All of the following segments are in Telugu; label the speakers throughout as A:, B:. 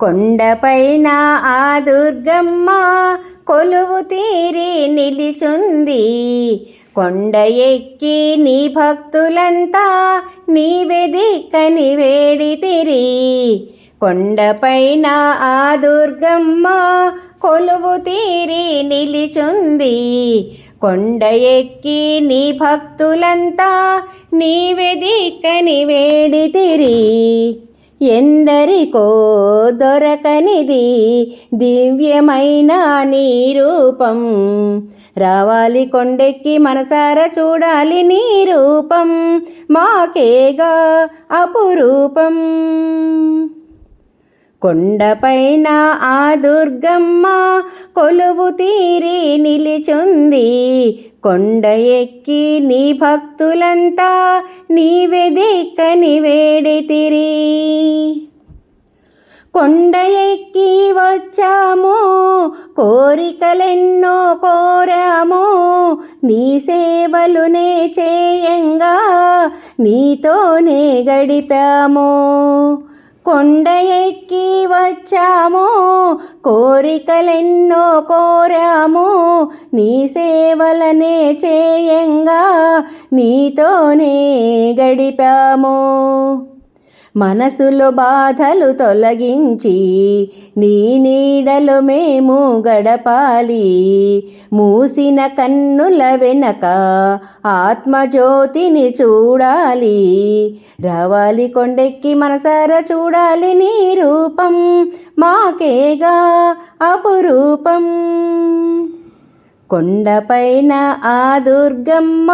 A: కొండపైన ఆ దుర్గమ్మ కొలువు తీరి నిలిచుంది. కొండ ఎక్కి నీ భక్తులంతా నీవే దిక్కని వేడితిరి కొండపైన ఆ దుర్గమ్మ కొలువు తీరి నిలిచుంది. కొండ ఎక్కి నీ భక్తులంతా నీవే దిక్కని వేడితిరి ఎందరికో దొరకనిది దివ్యమైన నీ రూపం. రావాలి కొండెక్కి మనసార చూడాలి నీ రూపం. మాకేగా అపురూపం. కొండపైన ఆ దుర్గమ్మ కొలువు తీరి నిలిచుంది. కొండ ఎక్కి నీ భక్తులంతా నీవే వేడితిరి. కొండ ఎక్కి వచ్చాము కోరికలెన్నో కోరాము నీ సేవలునే చేయంగా నీతోనే గడిపాము. కొండ ఎక్కి వచ్చాము కోరికలెన్నో కోరాము నీ సేవలనే చేయంగా నీతోనే గడిపాము. మనసులో బాధలు తొలగించి నీ నీడలు మేము గడపాలి. మూసిన కన్నుల వెనక ఆత్మజ్యోతిని చూడాలి. రవాలి కొండెక్కి మనసారా చూడాలి నీ రూపం మాకేగా అపురూపం. కొండపైన ఆ దుర్గమ్మ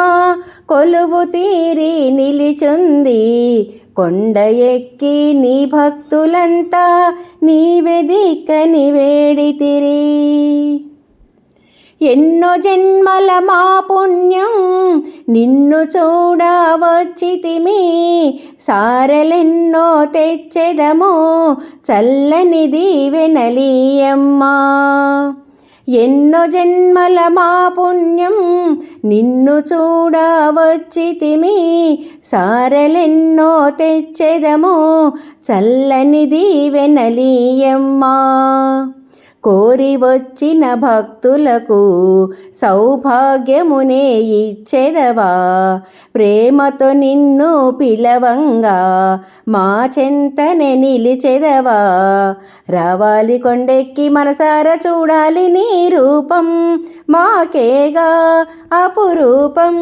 A: కొలువు తీరి నిలిచుంది. కొండ ఎక్కి నీ భక్తులంతా నీవే వేడితిరి ఎన్నో జన్మల మా పుణ్యం నిన్ను చూడవచ్చితిమి. సారలెన్నో తెచ్చెదమో చల్లని దీవెనలీయమ్మా ఎన్నో జన్మల మా పుణ్యం నిన్ను చూడవచ్చితిమి. సారలెన్నో తెచ్చెదము చల్లని దీవెనలీయమ్మా కోరి వచ్చిన భక్తులకు సౌభాగ్యమునే ఇచ్చెదవా ప్రేమతో నిన్ను పిలవంగా మా చెంతనే నిలిచెదవా? రావాలి కొండెక్కి మనసార చూడాలి నీ రూపం మాకేగా అపురూపం.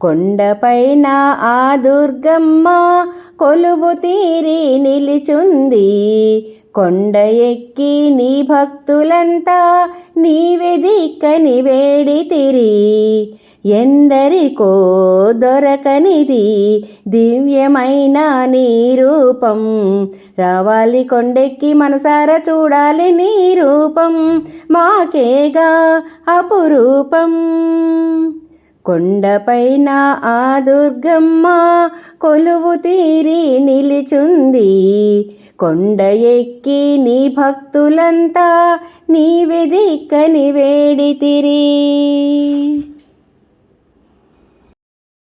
A: కొండపైన ఆ దుర్గమ్మ కొలువు తీరి నిలిచుంది. కొండ ఎక్కి నీ భక్తులంతా నీవే దిక్కని వేడితిరి ఎందరికో దొరకనిది దివ్యమైన నీ రూపం. రావాలి కొండెక్కి మనసారా చూడాలి నీ రూపం. మాకేగా అపురూపం. కొండపైన ఆ దుర్గమ్మ కొలువు తీరి నిలిచుంది. కొండ ఎక్కి నీ భక్తులంతా నీవే దిక్కని వేడితిరి